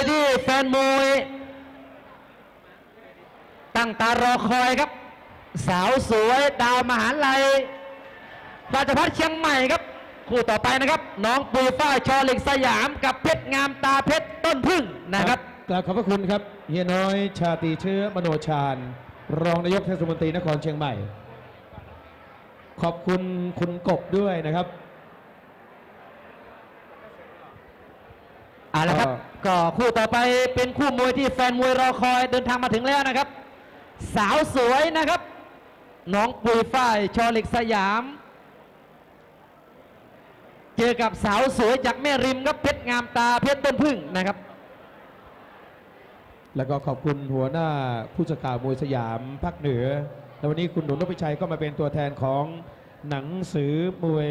ยที่แฟนมวยตั้งตารอคอยครับ สาวสวยดาวมหาลัยราชพัฒเชียงใหม่ครับ คู่ต่อไปนะครับ น้องปุยฝ้ายชอเหล็กสยามกับเพชรงามตาเพชรต้นพึ่งนะครับกราบขอบพระคุณครับเฮียน้อยชาตรีเชื้อมโนชาญ รองนายกเทศมนตรีนครเชียงใหม่ ขอบคุณคุณกบด้วยนะครับ เอาละครับ ก็คู่ต่อไปเป็นคู่มวยที่แฟนมวยรอคอยเดินทางมาถึงแล้วนะครับ สาวสวยนะครับ น้องปุยฝ้ายชอเหล็กสยาม เจอกับสาวสวยจากแม่ริมครับเพชรงามตาเพชรต้นพึ่งนะครับ แล้วก็ขอบคุณหัวหน้าผู้จัดการมวยสยามภาคเหนือ แล้ววันนี้คุณหนุนรพิชัยก็มาเป็นตัวแทนของหนังสือมวย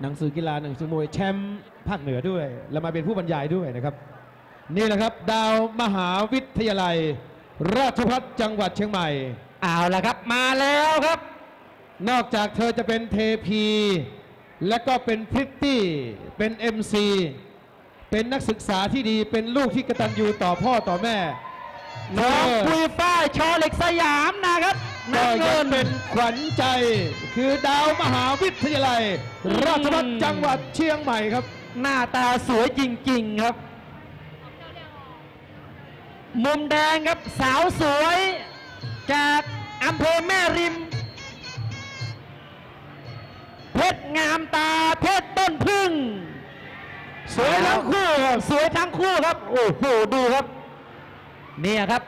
หนังสือกีฬาหนังสือมวยแชมป์ ภาคเหนือด้วย แล้วมาเป็นผู้บรรยายด้วยนะครับ นี่แหละครับ ดาวมหาวิทยาลัย ราชภัฏจังหวัดเชียงใหม่ เอาละครับมาแล้วครับ นอกจากเธอจะเป็นเทพี และก็เป็นพริตตี้ เป็น MC เป็นนักศึกษาที่ดีเป็นลูกที่กตัญญูต่อพ่อต่อแม่น้องเธอปุยฝ้ายชอเหล็กสยามนะครับก็น้ำยัเงิงนเป็นขวัญใจ คือดาวมหาวิทยาลัยอืมราชภัฏจังหวัดเชียงใหม่ครับ หน้าตาสวยจริง ๆครับ มุมแดงครับสาวสวยจากอำเภอแม่ริม เพชรงามตาเพชรต้นพึ่ง สวยทั้งคู่ครับสวยทั้งคู่ครับ โอ้โหดูครับ เนี่ยครับ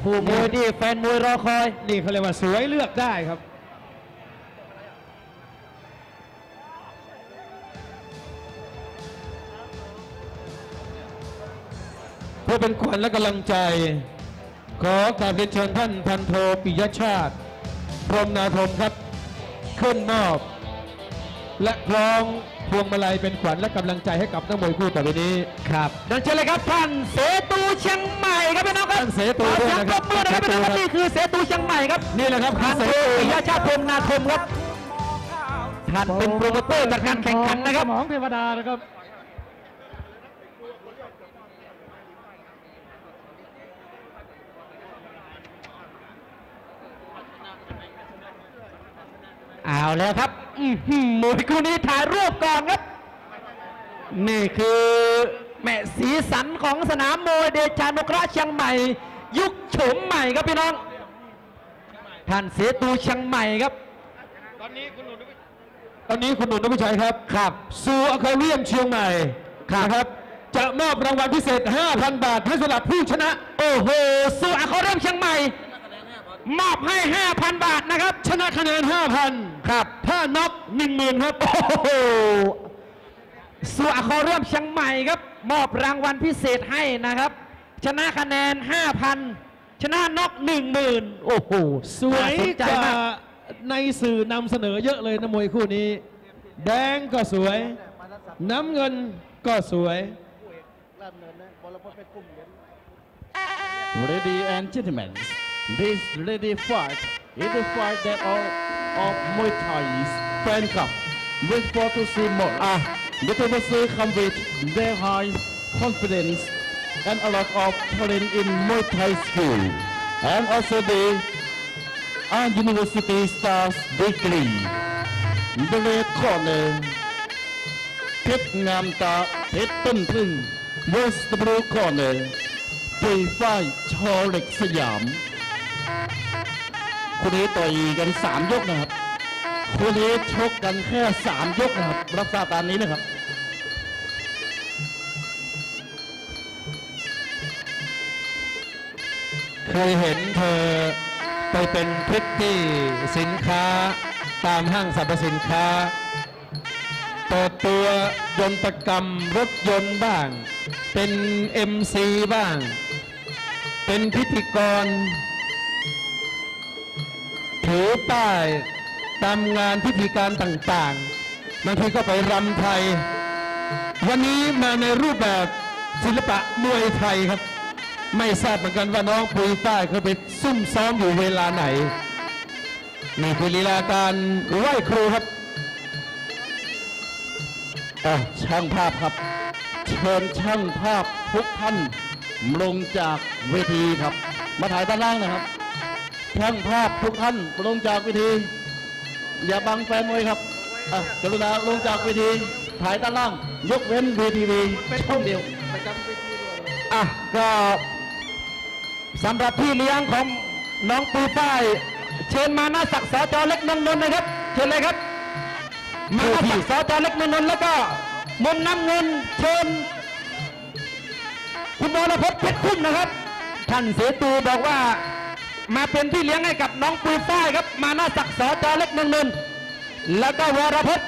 คู่มวยที่แฟนมวยรอคอย นี่เขาเรียกว่าสวยเลือกได้ครับ พื่อเป็นขวัญและกำลังใจ ขอกราบเรียนเชิญท่านพันโทปิยชาติ พรหมนาพรหมครับ ขึ้นมอบ และคล้องพวงมาลัยเป็นขวัญและกำลังใจให้กับนักมวยคู่ต่อไปนี้ ครับเดินเชิญเลยครับท่านเสตูเชียงใหม่ครับพี่น้องครับท่านเสตูด้วยนะครับขอเสียงปรบมือหนะครับพี่น้องครับเสตูครับนี่คือเสตูเชียงใหม่ครับนี่แหละครับท่านเสเสตูปิยชาติพรหมนาคมครับท่านเป็นโปรโมเตอร์จัดการแข่งขันนะครับสมองเทวดานะครับ เอาแล้วครับอื้อหือมวยคู่นี้ถ่ายรูปก่อนครับ นี่คือแม่สีสันของสนามมวยเดชานุกระเชียงใหม่ ยุคโฉมใหม่ครับพี่น้อง ท่านเสตูเชียงใหม่ครับ ตอนนี้คุณหนุนพิชัยครับครับซูอคาเรียมเชียงใหม่นะครับ จะมอบรางวัลพิเศษ 5,000 บาทให้สำหรับผู้ชนะ โอ้โหสู้อาคาเริ่มเชียงใหม่ มอบให้ 5,000 บาทนะครับ ชนะคะแนน5,000 ครับ ถ้าน็อก10,000 ครับ โอ้โหสู้อาคาเริ่มเชียงใหม่ครับ มอบรางวัลพิเศษให้นะครับ ชนะคะแนน 5,000 ชนะน็อก10,000 โอ้โหสวยน่าสนใจกว่ามาก ในสื่อนำเสนอเยอะเลยนะมวยคู่นี้ แดงก็สวย น้ำเงินก็สวย Ladies and gentlemen, this lady fight is the fight that all of Muay Thai's fan club wait for to see more. Ah, the people say come with their high confidence and a lot of talent in Muay Thai skill. And also the our university stars degree. The red corner เพชรงามตาเพชรต้นพึ่ง West Blue Corner ปุยฝ้ายชอเหล็กสยาม คู่นี้ต่อยกัน3ยกนะครับคู่นี้ชกกันแค่3ยกนะครับรักษาตามนี้นะครับเคยเห็นเธอไปเป็นพริตตี้สินค้าตามห้างสรรพสินค้า เปิดตัวยนตกรรมรถยนต์บ้าง เป็น MC บ้าง เป็นพิธีกร ถือป้ายตามงานพิธีการต่างๆบางทีก็ไปรำไทย วันนี้มาในรูปแบบศิลปะมวยไทยครับ ไม่ทราบเหมือนกันว่าน้องปุยใต้เคยไปซุ่มซ้อมอยู่เวลาไหนนี่คือลีลาการไหว้ครูครับช่างภาพครับ เชิญช่างภาพทุกท่านลงจากเวทีครับ มาถ่ายด้านล่างนะครับ ช่างภาพทุกท่านลงจากเวที อย่าบังแฟนมวยครับอะกรุณาลงจากเวทีถ่ายด้านล่าง ยกเว้นวีทีวีช่องเดียวอะก็สำหรับพี่เลี้ยงของน้องปูฝ้าย เชิญมาหน้าศักดิ์สจเล็กนนท์นนท์นะครับ เชิญเลยครับ มาหน้าศักดิ์สจเล็กนนท์นนท์แล้วก็มุมน้ำเงินเชิญคุณบรพจน์เพชรคุ้มนะครับ ท่านเสตูบอกว่า มาเป็นพี่เลี้ยงให้กับน้องปูฝ้ายครับ มาหน้าศักดิ์สจเล็กนนท์นนท์แล้วก็วรพจน์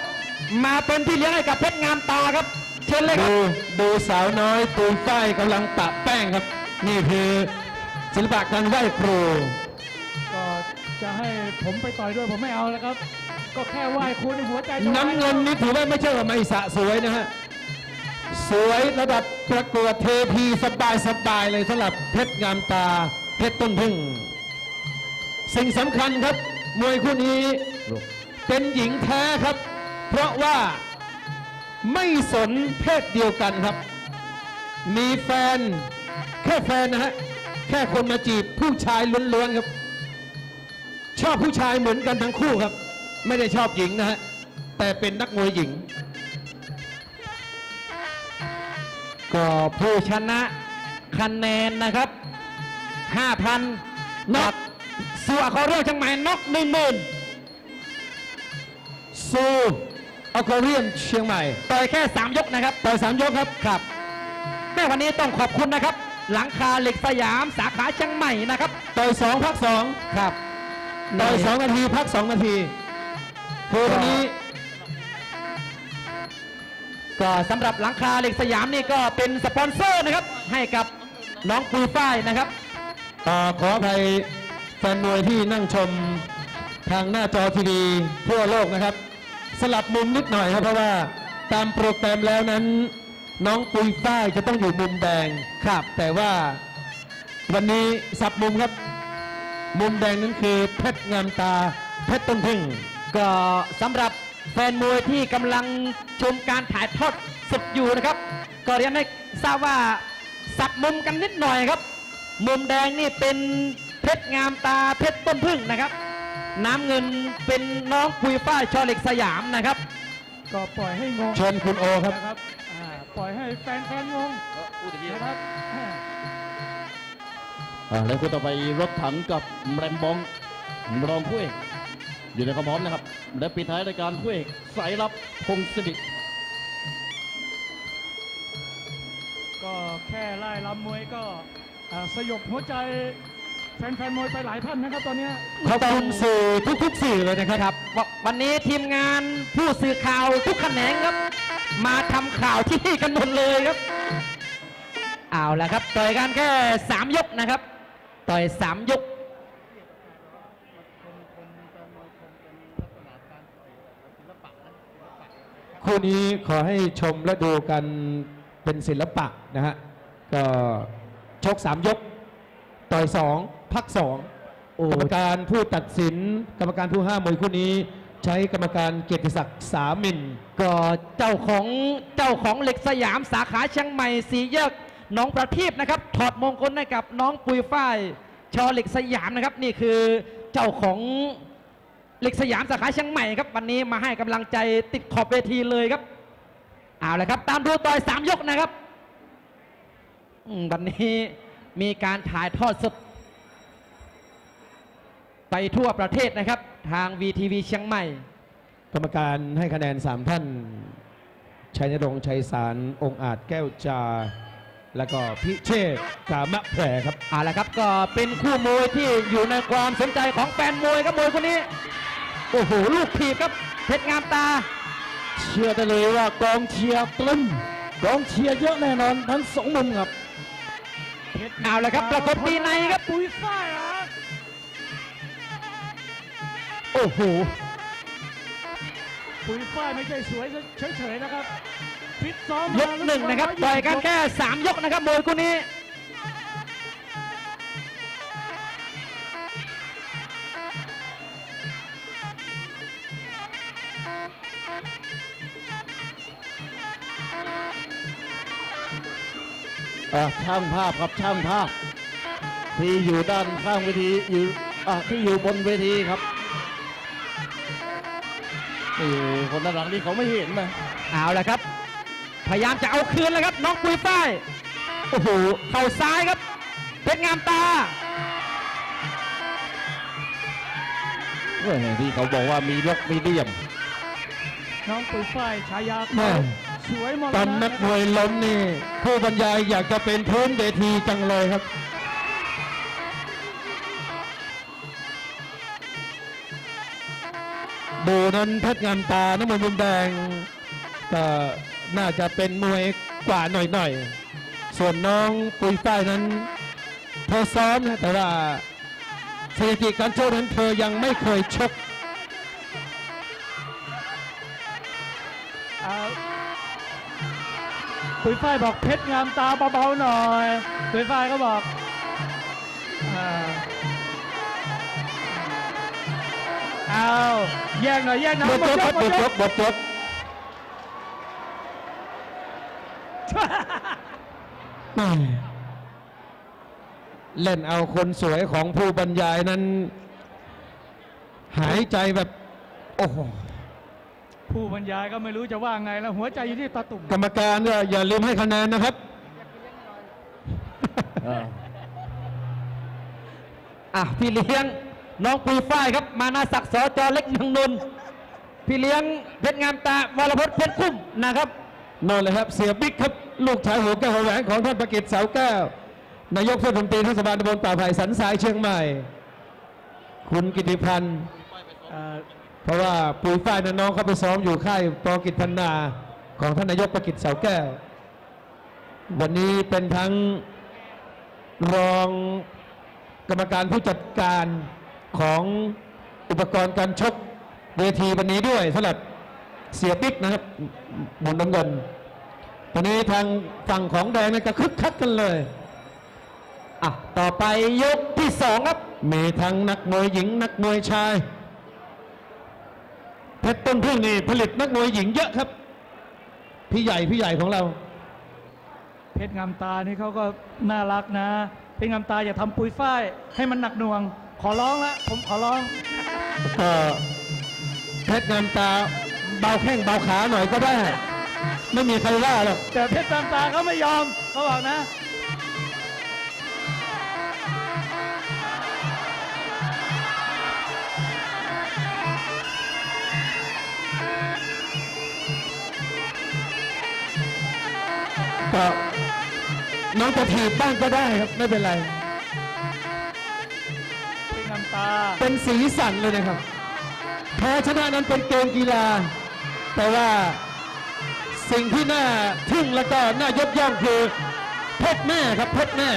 มาเป็นพี่เลี้ยงให้กับเพชรงามตาครับ เชิญเลยครับดูดูสาวน้อยตูนฝ้ายกำลังปะแป้งครับ นี่คือศิลปะการไหว้ครู ก็จะให้ผมไปต่อยด้วยผมไม่เอาแล้วครับ ก็แค่ไหว้ครูในหัวใจจะไหว้น้ำเงินนี่ถือว่าไม่ใช่ว่าไม่สะสวยนะฮะสวยระดับประกวดเทพีสบายสบายๆเลยสำหรับเพชรงามตาเพชรต้นพึ่ง สิ่งสำคัญครับ มวยคู่นี้เป็นหญิงแท้ครับ เพราะว่าไม่สนเพศเดียวกันครับ มีแฟนแค่แฟนนะฮะ แค่คนมาจีบผู้ชายล้วนๆครับ ชอบผู้ชายเหมือนกันทั้งคู่ครับ ไม่ได้ชอบหญิงนะฮะ แต่เป็นนักมวยหญิง ก็ผู้ชนะคะแนนนะครับ 5,000น็อก สัวเขาเรื่องจังหมายน็อกหนึ่งหมื่นซูออคเรียนเชียงใหม่ต่อยแค่ 3 ยกนะครับต่อยสามยกครับครับแม่วันนี้ต้องขอบคุณนะครับ หลังคาเหล็กสยามสาขาเชียงใหม่นะครับต่อยสองพักสองครับต่อยสองนาทีพักสองนาทีคือวันนี้ก็สำหรับหลังคาเหล็กสยามนี่ก็เป็นสปอนเซอร์นะครับ ให้กับน้องปูฝ้ายนะครับ อ่าขออภัย แฟนมวยที่นั่งชมทางหน้าจอทีวีทั่วโลกนะครับ สลับมุมนิดหน่อยครับเพราะว่าตามโปรแกรมแล้วนั้น น้องปุยฝ้ายจะต้องอยู่มุมแดงครับ แต่ว่าวันนี้สับมุมครับ มุมแดงนั้นคือเพชรงามตาเพชรต้นพึ่งก็สำหรับแฟนมวยที่กำลังชมการถ่ายทอดสดอยู่นะครับ ก็เรียนให้ทราบว่าสับมุมกันนิดหน่อยครับ มุมแดงนี่เป็น เพชรงามตาเพชรต้นพึ่งนะครับ น้ำเงินเป็นน้องปุยฝ้ายชอเหล็กสยามนะครับ ก็ปล่อยให้งงเชิญคุณโอครับ นะครับอ่าปล่อยให้แฟนๆงงนะครับอ่าอ่าแล้วคู่ต่อไปรถถังกับแรมบองรองคู่เอกอยู่ในความพร้อมนะครับ และปิดท้ายรายการคู่เอกสายลับพงศิริก็แค่ไล่ลำมวยก็อ่าสยบหัวใจ แฟนๆมวยไปหลายท่านนะครับตอนเนี้ยขอบคุณสื่อทุกๆสื่อเลยนะครับววันนี้ทีมงานผู้สื่อข่าวทุกแขนงครับ มาทำข่าวที่นี่กันหมดเลยครับ เอาละครับต่อยกันแค่3ยกนะครับ ต่อย3ยก คู่นี้ขอให้ชมและดูกันเป็นศิลปะนะฮะ ก็ชกสามยก ต่อยสอง พักสองโอ้กรรมการผู้ตัดสิน กรรมการผู้ห้ามมวยคู่นี้ ใช้กรรมการเกียรติศักดิ์สามิน ก็เจ้าของเจ้าของเหล็กสยามสาขาเชียงใหม่สีแยกหน้องประทีปนะครับ ถอดมงคลให้กับน้องปุยฝ้ายชอเหล็กสยามนะครับ นี่คือเจ้าของเหล็กสยามสาขาเชียงใหม่ครับ วันนี้มาให้กำลังใจติดขอบเวทีเลยครับเอาละครับ ตามดูต่อยสามยกนะครับอืมวันนี้มีการถ่ายทอดสด ไปทั่วประเทศนะครับ ทาง VTV เชียงใหม่ กรรมการให้คะแนน 3 ท่าน ชัยนรงค์ชัยสาร องค์อาจแก้วจา แล้วก็พิเชษฐ์กามะแผรครับ เอาละครับก็เป็นคู่มวยที่อยู่ในความสนใจของแฟนมวยครับมวยคนนี้ โอ้โห ลูกถีบครับเพชรงามตา เชื่อได้เลยว่ากองเชียร์ตรึมกองเชียร์เยอะแน่นอนทั้งสองมุมครับ เอาละครับประกบตีในครับ ปุยฝ้ายเห โอ้โหปุยฝ้ายไม่ใช่สวยเฉยๆนะครับฟิตซ้อมยมากหนึ่งนะครับต่อยกันแค่ 3 ยกนะครับมวยคู่นี้อะช่างภาพครับช่างภาพ ที่อยู่ด้านข้างเวทีอยู่อะที่อยู่บนเวทีครับ นี่คนด้านหลังนี่เขาไม่เห็นนะเอาละครับ พยายามจะเอาคืนแล้วครับ น้องปุยฝ้ายโอ้โหเข่าซ้ายครับเพชรงามตาเว้ยที่เขาบอกว่ามีล็อกมีเดียม น้องปุยฝ้ายฉายาแม่ สวยมรตอนณะนักมวยล้มนี่ ผู้บรรยายอยากจะเป็นพื้นเวทีจังเลยครับ ดูนั้นเพชรงามตา น้ำมันมุมแดงก็น่าจะเป็นมวยกว่าหน่อยๆ ส่วนน้องปุยฝ้ายนั้น เธอซ้อมนะแต่ว่าสถิติการชกนั้นเธอยังไม่เคยชกปุยฝ้ายบอกเพชรงามตาเบาๆหน่อยปุยฝ้ายก็บอกาเอาแยกหน่อยแยกหน่อยบทจบครับบทจบบทจบแม่เล่นเอาคนสวยของผู้บรรยายนั้น หายใจแบบ โอ้โหผู้บรรยายก็ไม่รู้จะว่าไงแล้วหัวใจอยู่ที่ตาตุ่มกรรมการก็อย่าลืมให้คะแนนนะครับอ่าอะพี่เลี้ยง น้องปุยฝ้ายครับ มานาศักดิ์สจเล็กเมืองนนท์พี่เลี้ยงเพชรงามตาวรพจน์เพชรคุ้มนะครับนอนเลยครับเสียบิ๊กครับลูกชายหัวแก้วหัวแหวนของท่านประกิตเสาแก้วนายกเทศมนตรีเทศบาลตำบลป่าไผ่สันทรายเชียงใหม่ คุณกิติพันธ์เพราะว่าปุยฝ้ายนั้นน้องเขาไปซ้อมอยู่ค่ายปอกิจพันนาของท่านนายกประกิตเสาแก้ว วันนี้เป็นทั้งรองกรรมการผู้จัดการ ของอุปกรณ์การชกเวทีวันนี้ด้วยสำหรับเสียบิ๊กนะครับหมุนน้ำเงินตอนนี้ทางฝั่งของแดงนี่ก็คึกคักกันเลยอะต่อไปยกที่สองครับ มีทั้งนักมวยหญิงนักมวยชายเพชรต้นพึ่งนี่ผลิตนักมวยหญิงเยอะครับ พี่ใหญ่พี่ใหญ่ของเรา เพชรงามตานี่เขาก็น่ารักนะ เพชรงามตาอย่าทำปุ๋ยฝ้ายให้มันหนักหน่วง ขอร้องละผมขอร้องก็เพชรงามตาเบาแข้งเบาขาหน่อยก็ได้ ไม่มีใครว่าหรอกแต่เพชรงามตาเขาไม่ยอมเขาบอกนะ ก็น้องจะถีบบ้างก็ได้ครับ ไม่เป็นไรเพชรงาม ตา เป็นสีสันเลยนะครับ แพ้ชนะนั้นเป็นเกมกีฬา แต่ว่าสิ่งที่น่าทึ่งแล้วก็น่ายกย่องคือเพชรแม่ครับเพชรแม่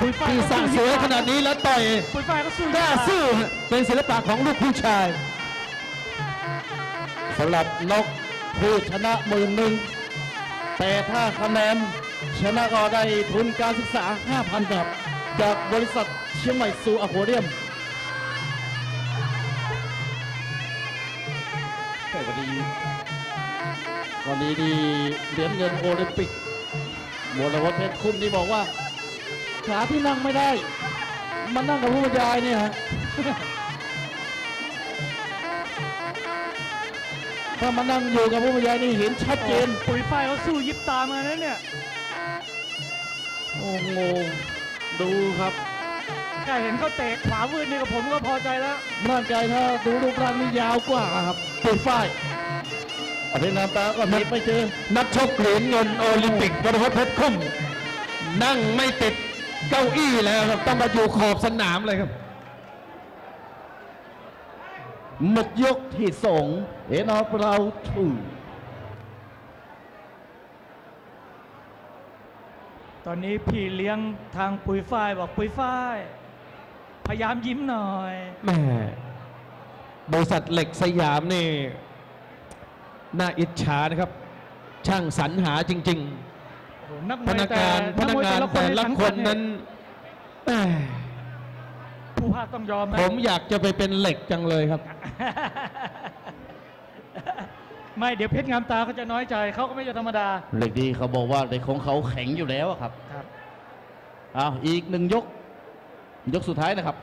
ปุยฝ้ายที่เขาสร้างสวยขนาดนี้แล้วต่อยปุยฝ้ายก็สู้กล้าสู้เป็นศิลปะของลูกผู้ชายสำหรับนกผู้ชนะหมื่นหนึ่งแต่ถ้าคะแนนชนะก็ได้ทุนการศึกษา 5,000ครับจากบริษัทเชียงใหม่ซูอะโคเรียม วันนี้วันนี้ดีเหรียญเงินโอลิมปิกมวลวัฒน์เพชรคุ้มนี่บอกว่า ขาที่นั่งไม่ได้ มันนั่งกับผู้บรรยายเนี่ยฮะถ้ามานั่งอยู่กับผู้บรรยายนี่เห็นชัดเจนปุยฝ้ายเขาสู้ยิบตามานะเนี่ย โอ้โหดูครับ แค่เห็นเขาเตะขวาวืดนี่กับผมก็พอใจแล้วร่างกายถ้าดูรูปร่างนี่ยาวกว่าครับปุยฝ้ายอภินันตาก็หนีไปเจอ นักชกเหรียญเงินโอลิมปิกวรพจน์เพชรคุ้มนั่งไม่ติดเก้าอี้แล้วครับต้องมาอยู่ขอบสนามเลยครับหมดยกที่สองเอ็นอฟเราทูตอนนี้พี่เลี้ยงทางปุยฝ้ายบอกปุยฝ้าย พยายามยิ้มหน่อยแม่บริษัทเหล็กสยามนี่ น่าอิจฉานะครับ ช่างสรรหาจริง โอ้โหนักมๆ พวยนักแต่งานพนักงานแต่ละคนนั้นแม่ผู้ภาคต้องยอมนะ ผมอยากจะไปเป็นเหล็กจังเลยครับ ไม่เดี๋ยวเพชรงามตาเขาจะน้อยใจเขาก็ไม่ใช่ธรรมดาเหล็กดีเขาบอกว่าเหล็กของเขาแข็งอยู่แล้วอะครับครับ อ้าวอีกหนึ่งยก ยกสุดท้ายนะครับ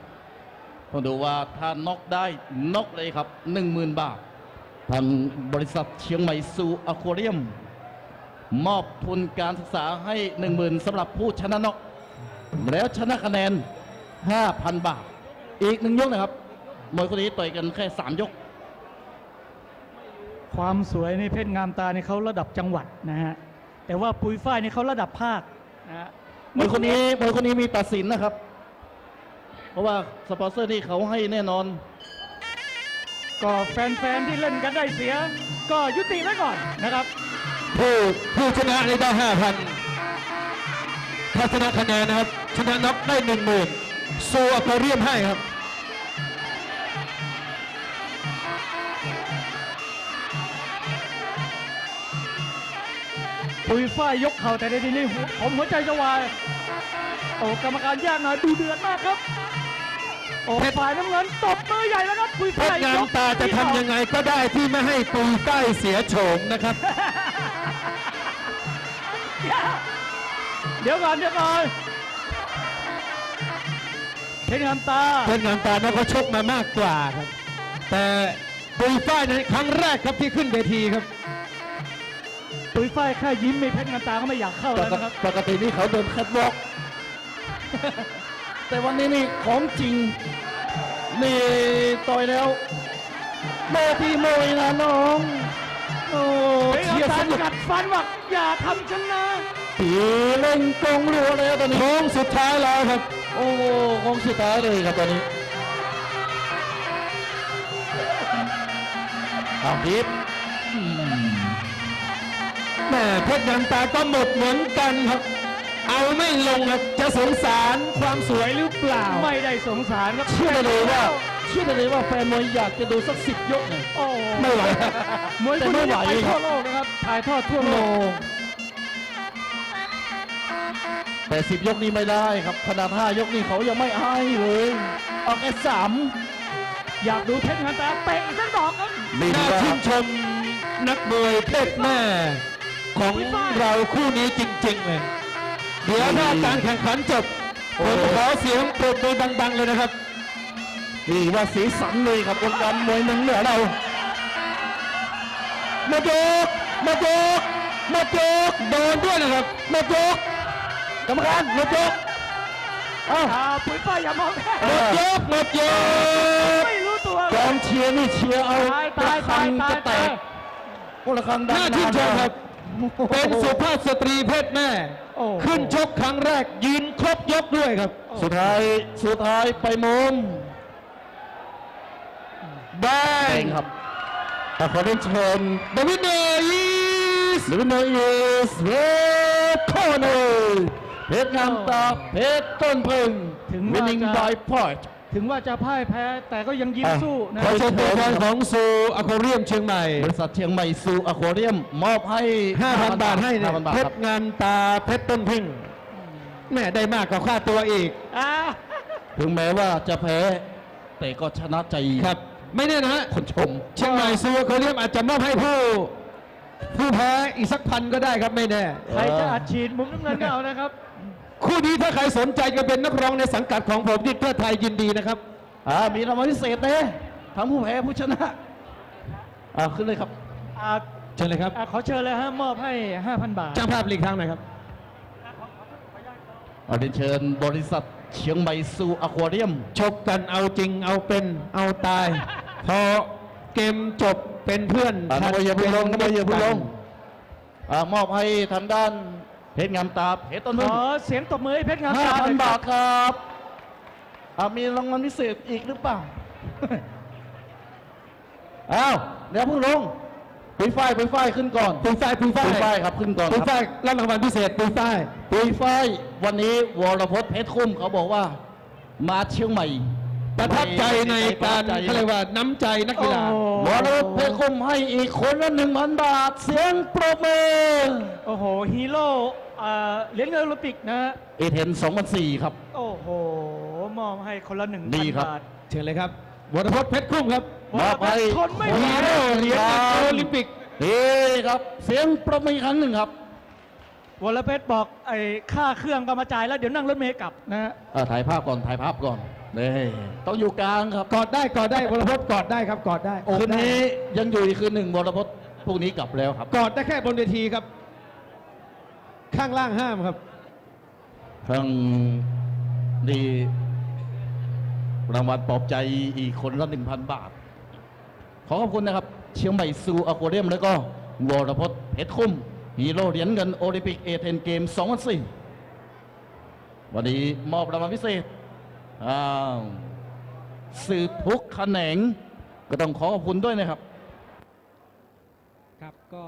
ต้องดูว่าถ้าน็อกได้น็อกเลยครับ 10,000 บาท ทางบริษัทเชียงใหม่ซูอควาเรียม มอบทุนการศึกษาให้ 10,000สำหรับผู้ชนะน็อกแล้วชนะคะแนน 5,000 บาท อีกหนึ่งยกนะครับมวยคนนี้ต่อยกันแค่ 3 ยก ความสวยในเพชรงามตาในเขาระดับจังหวัดนะฮะแต่ว่าปุยฝ้ายในเขาระดับภาคนะฮะมวยคนนี้มวยคนนี้มีตัดสินนะครับ เพราะว่าสปอนเซอร์นี่เขาให้แน่นอน ก็แฟนๆที่เล่นกันได้เสีย ก็ยุติไว้ก่อนนะครับ ผู้ผู้ชนะนี่ได้ห้าพันถ้าชนะคะแนนนะครับ ชนะน็อกได้หนึ่งหมื่นซูอควาเรียมให้ครับ ปุยฝ้ายยกเข่าแต่ในทีนี้หัวผมหัวใจจะวาย โอ้กรรมการแยกหน่อยดูเดือดมากครับ โอ้เพชรฝ่ายน้ำเงินตบมือใหญ่แล้วครับปุยเพฝ้าชยรงามตาจะทำยังไงก็ได้ที่ไม่ให้ปุยใต้เสียโฉมนะครับ เดี๋ยวก่อนเดี๋ยวก่อนเพชรงามตา เพชรงามตาเนี่ยเขาชกมามากกว่าครับ แต่ปุยฝ้ายในครั้งแรกครับที่ขึ้นเวทีครับ ปุยฝ้ายแค่ยิ้มมีเพชรงามตาก็ไม่อยากเข้าปแล้วกนะครับ ปกตินี่เขาเดินแคทวอล์ก แต่วันนี้นี่ของจริงนี่ต่อยแล้วโมพี่โมยนะน้อง โอ้เพชรเชียร์งาสมนุตากกัดฟันว่าอย่าทำฉันนะตีเล่นกงรัวเลยตอนนี้โค้งสุดท้ายแล้วครับ โอ้คงสุดท้ายเลยครับตอนนี้เอาทิพย์แม่เพชรงามตาก็หมดเหมือนกันครับ เอาไม่ลงครับจะสงสารความสวยหรือเปล่า ไม่ได้สงสารครับเชื่อได้เลยว่าเชื่อได้เลยว่าแฟนมวยอยากจะดูสักสิบยกเนี่ยโอ้ไม่ไหวมวยแต่คู่ไม่นี้ไหวไปครัทั่บวโลกนะครับถ่ายทอดทั่วโลโอ้กแต่สิบยกนี้ไม่ได้ครับขนาดห้ายกนี่เขายังไม่ให้เลยเอาแค่สามอยากดูเพชรงามตาเตะอีกสักดอกครับน่าชื่นชมนักมวยเพชรแม่ของเราคู่นี้จริง ๆ เลย เดี๋ยวถ้าการแข่งขันจบผมขอเสียงปรบมือดัง ๆ เลยนะครับนี่ว่าสีสันเลยครับวงการมวยเมืองเหนือเราหมดยกหมดยกหมดยกโดนด้วยนะครับหมดยกกรรมการหมดยกเอ้าอ่าปุ๋ยฝ้ายอย่ามองแค่เออยกหมดยกไม่รู้ตัวกองเชียร์นี่เชียร์เอาตายตายระฆัตายงตายจะแตตายกคนละครังดังน่าชื่นชมครับเป็นสุภาพสตรีเพศแม่โอ้โห ขึ้นชกครั้งแรก ยืนครบยกด้วยครับ สุดท้ายสุดท้ายไปมุมได้เองครับแต่ขอเรียนเชิญ The winner is หรือเนยสเวทโคเนเพชรงามตาเพชรต้นพึ่งถึงว่า winning จะ by point ถึงว่าจะพ่ายแพ้แต่ก็ยังยิ้มอะสู้นะขอเชิญตัวแทนของซูอควาเรียมเชียงใหม่ บริษัทเชียงใหม่ซูอควาเรียมมอบให้ 5,000 บาทให้เนี่ย5,000บาทเพคชรับรงามตาเพชรต้นพึ่งแม่ได้มากกว่าค่าตัวอีกอ่าถึงแม้ว่าจะแพ้ แต่ก็ชนะใจครับ ไม่แน่นะฮะคนชม เชียงใหม่ซูอควาเรียมอาจจะมอบให้ผู้ผู้แพ้อีกสักพันก็ได้ครับไม่แน่ ใครจะอัดฉีดมุมน้ำเงินก็เอานะครับ คู่นี้ถ้าใครสนใจจะเป็นนักร้องในสังกัดของผมที่เพื่อไทยยินดีนะครับอ่ามีรางวัลพิเศษเด้ทั้งผู้แพ้ผู้ชนะอ่าขึ้นเลยครับอ่าเชิญเลยครับอ่าขอเชิญเลยฮะมอบให้ 5,000 บาทจ้างภาพหลีกทางหน่อยครับเอาเรียนเชิญบริษัทเชียงใหม่ซูอควาเรียม ชกกันเอาจริงเอาเป็นเอาตาย พอเกมจบเป็นเพื่อนอ่าน้ำมันอย่าเพิ่งลงน้ำมันอย่าเพิ่งลงกันอ่ามอบให้ทางด้าน เพชรงามตาเพชรต้นขพึ่งอเสียงตบมือให้เพชรงามห้าตาพันหน่อยบาทครับอ่ามีรางวัลพิเศษอีกหรือเปล่า อ้าวเดี๋ยวเพิ่งลงปุยฝ้ายปุยฝ้ายขึ้นก่อนปุยฝ้ายปุยฝ้ายปุยฝ้ายครับขึ้นก่อนปุยครับฝ้ายรับรางวัลพิเศษปุยฝ้ายปุยฝ้ายวันนี้วรพจน์เพชรคุ้มเขาบอกว่า มาเชียงใหม่ ประทับใจในการประทับใจเขาเรียกว่าน้ำใจนักกีฬาโอ้วรพจน์เพชรคุ้มให้อีกคนละหนึ่งพันบาท เสียงปรบมือโอ้โหฮีโร่อ่าเหรียญเงินโอลิมปิกนะฮะเอเทน2004 ครับ โอ้โห มอบให้คนละหนึ่งดีพันครับบาทเชิญเลยครับวรพจน์เพชรคุ้มครับมอบให้ทนไม่ไหวฮีโร่เหรียญเงินโอลิมปิกนี่ครับเสียงปรบมืออีกครั้งหนึ่งครับวรเพชรบอกไอ้ค่าเครื่องก็มาจ่ายแล้วเดี๋ยวนั่งรถเมล์กลับนะฮะอ่าถ่ายภาพก่อนถ่ายภาพก่อน นี่ต้องอยู่กลางครับกอดได้กอดได้วรพจน์กอดได้ครับกอดได้โอบคืนได้นี้ยังอยู่อีกคืนหนึ่งวรพจน์พรุ่งนี้กลับแล้วครับ กอดได้แค่บนเวทีครับ ข้างล่างห้ามครับ ทางดีรางวัลปลอบใจอีกคนละหนึ่งพันบาท ขอขอบคุณนะครับ เชียงใหม่ซูอะควาเรียม แล้วก็วรพจน์เพชรคุ้มฮีโร่เหรียญเงินโอลิมปิกเอเธนเกม 2004 วันนี้มอบรางวัลพิเศษ อ้าวสืบทุกแขนงก็ต้องขอขอบคุณด้วยนะครับ ครับก็